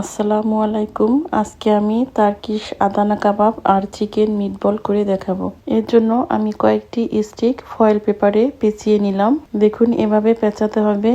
আসসালামু আলাইকুম। আজকে আমি তার্কিশ আদানা কাবাব আর চিকেন মিটবল করে দেখাবো। এর জন্য আমি কয়েকটি স্টিক ফয়েল পেপারে পেঁচিয়ে নিলাম। দেখুন, এভাবে পেঁচাতে হবে।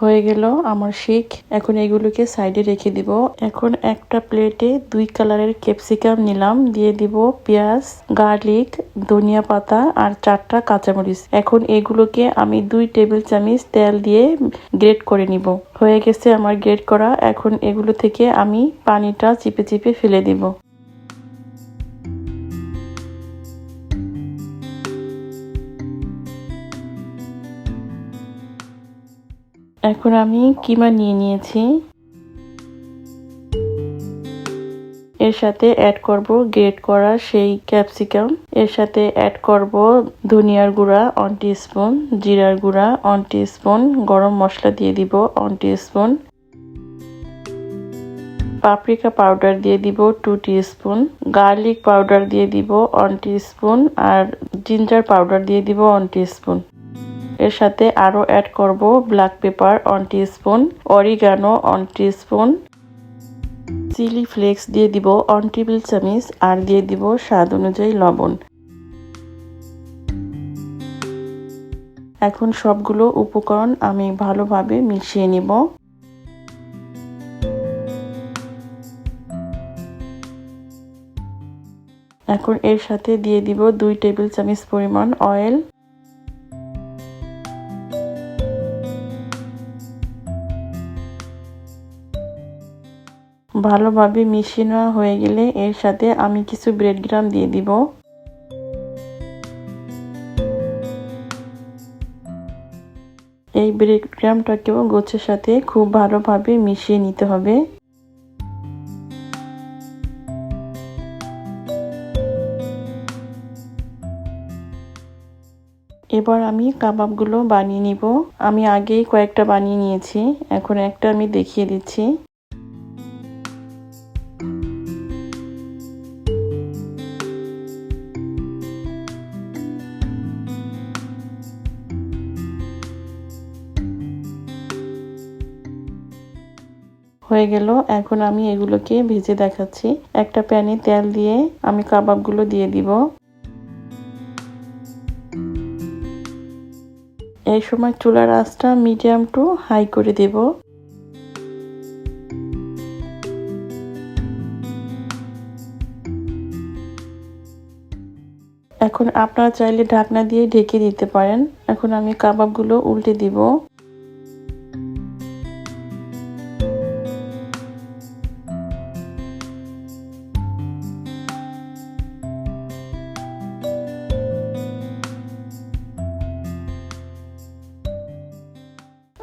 হয়ে গেল আমার শিক। এখন এগুলোকে সাইডে রেখে দিব। এখন একটা প্লেটে দুই কালারের ক্যাপসিকাম নিলাম। দিয়ে দিব পেঁয়াজ, গার্লিক, ধনিয়া পাতা আর চারটা কাঁচামরিচ। এখন এগুলোকে আমি দুই টেবিল চামচ তেল দিয়ে গ্রেট করে নিব। হয়ে গেছে আমার গ্রেট করা। এখন এগুলো থেকে আমি পানিটা চিপে চিপে ফেলে দিব। এখন আমি কিমা নিয়ে নিয়েছি। এর সাথে অ্যাড করব গ্রেট করা সেই ক্যাপসিকাম এর সাথে অ্যাড করব ধনিয়ার গুঁড়া ওয়ান স্পুন জিরার গুঁড়া ওয়ান স্পুন গরম মশলা দিয়ে দিব ওয়ান স্পুন পাপরিকা পাউডার দিয়ে দিব টু স্পুন গার্লিক পাউডার দিয়ে দিব ওয়ান স্পুন আর জিঞ্জার পাউডার দিয়ে দিব ওয়ান স্পুন এর সাথে আরও অ্যাড করব black pepper one spoon oregano one spoon chilli flakes দিয়ে দিব ওয়ান টেবিল চামিচ আর দিয়ে দিব স্বাদ অনুযায়ী লবণ। এখন সবগুলো উপকরণ আমি ভালোভাবে মিশিয়ে নিব। এখন এর সাথে দিয়ে দিব দুই টেবিল চামচ পরিমাণ অয়েল ভালোভাবে মিশিয়ে নেওয়া হয়ে গেলে এর সাথে আমি কিছু ব্রেড গ্রাম দিয়ে দিব। এই ব্রেড গ্রামটাকেও গোছের সাথে খুব ভালোভাবে মিশিয়ে নিতে হবে। এবার আমি কাবাবগুলো বানিয়ে নিব। আমি আগেই কয়েকটা বানিয়ে নিয়েছি। এখন একটা আমি দেখিয়ে দিচ্ছি। হয়ে গেল। এখন আমি এগুলোকে ভেজে দেখাচ্ছি। একটা প্যানে তেল দিয়ে আমি কাবাবগুলো দিয়ে দিব। এই সময় চুলার আঁচটা মিডিয়াম টু হাই করে দেব। এখন আপনারা চাইলে ঢাকনা দিয়ে ঢেকে দিতে পারেন। এখন আমি কাবাবগুলো উল্টে দিব।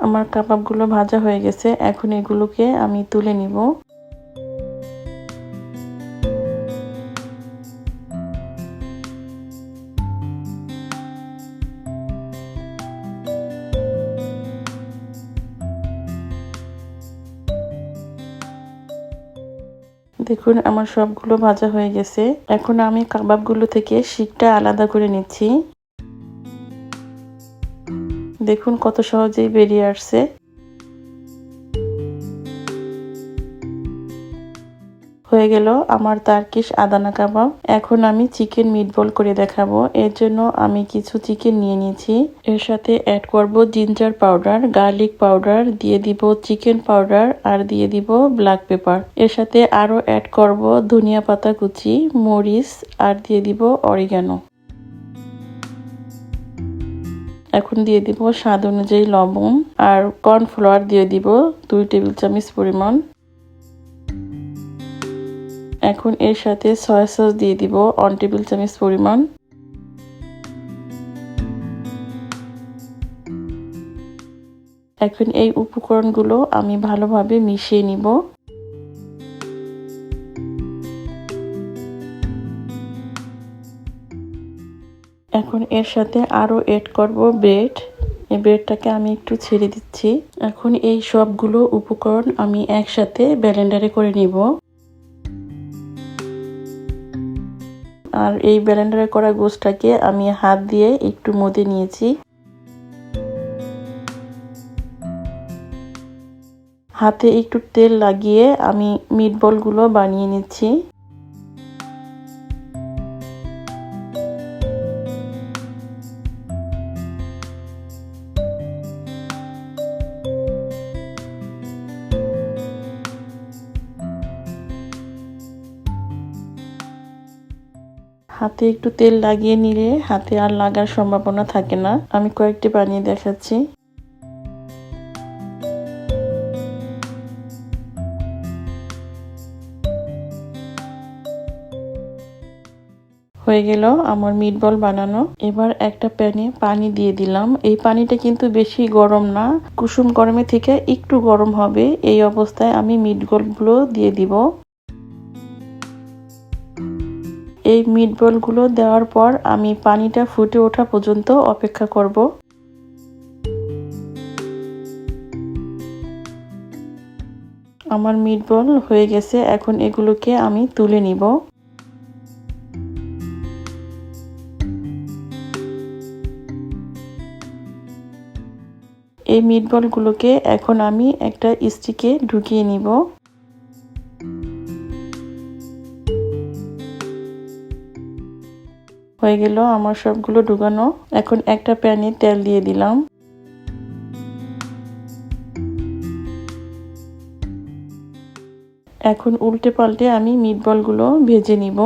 আমার কাবাবগুলো ভাজা হয়ে গেছে, এখন এগুলোকে আমি তুলে নিব। দেখুন, আমার সবগুলো ভাজা হয়ে গেছে। এখন আমি কাবাবগুলো থেকে শিকটা আলাদা করে নিচ্ছি। দেখুন কত সহজেই বেরিয়ে আসছে। হয়ে গেল আমার তার্কিশ আদানা কাবাব। এখন আমি চিকেন মিটবল করে দেখাবো। এর জন্য আমি কিছু চিকেন নিয়ে নিয়েছি। এর সাথে অ্যাড করব জিঞ্জার পাউডার গার্লিক পাউডার দিয়ে দিব চিকেন পাউডার আর দিয়ে দিব ব্ল্যাক পেপার এর সাথে আরও অ্যাড করব ধনিয়া পাতা কুচি, মরিচ আর দিয়ে দিব অরিগানো এখন দিয়ে দিব স্বাদ অনুযায়ী লবণ আর কর্নফ্লাওয়ার দিয়ে দিব দুই টেবিল চামচ পরিমাণ। এখন এর সাথে সয়া সস দিয়ে দিব ওয়ান টেবিল চামচ পরিমাণ। এখন এই উপকরণগুলো আমি ভালোভাবে মিশিয়ে নিব। এখন এর সাথে আরও এড করব ব্রেড এই ব্রেডটাকে আমি একটু ছেড়ে দিচ্ছি। এখন এই সবগুলো উপকরণ আমি একসাথে ব্যালেন্ডারে করে নিব। আর এই ব্লেন্ডারে করা গোসটাকে আমি হাত দিয়ে একটু মদে নিয়েছি। হাতে একটু তেল লাগিয়ে আমি মিটবলগুলো বানিয়ে নিচ্ছি। হাতে একটু তেল লাগিয়ে নিলে হাতে আর লাগার সম্ভাবনা থাকে না। আমি কয়েকটি বানিয়ে দেখাচ্ছি। হয়ে গেল আমার মিটবল বানানো। এবার একটা প্যানে পানি দিয়ে দিলাম। এই পানিটা কিন্তু বেশি গরম না। কুসুম গরমে থেকে একটু গরম হবে। এই অবস্থায় আমি মিটবলগুলো দিয়ে দিব। এই মিটবলগুলো দেওয়ার পর আমি পানিটা ফুটে ওঠা পর্যন্ত অপেক্ষা করব। আমার মিটবল হয়ে গেছে, এখন এগুলোকে আমি তুলে নিব। এই মিটবলগুলোকে এখন আমি একটা স্টিকে ঢুকিয়ে নিব। হয়ে গেল আমার সবগুলো ঢুকানো। এখন একটা প্যানে তেল দিয়ে দিলাম। এখন উল্টে পাল্টে আমি মিটবলগুলো ভেজে নিব।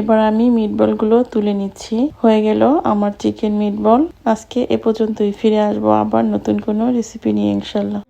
এবার আমি মিটবলগুলো তুলে নিচ্ছি। হয়ে গেল আমার চিকেন মিটবল আজকে এ পর্যন্তই। ফিরে আসব আবার নতুন কোনো রেসিপি নিয়ে, ইনশাল্লাহ।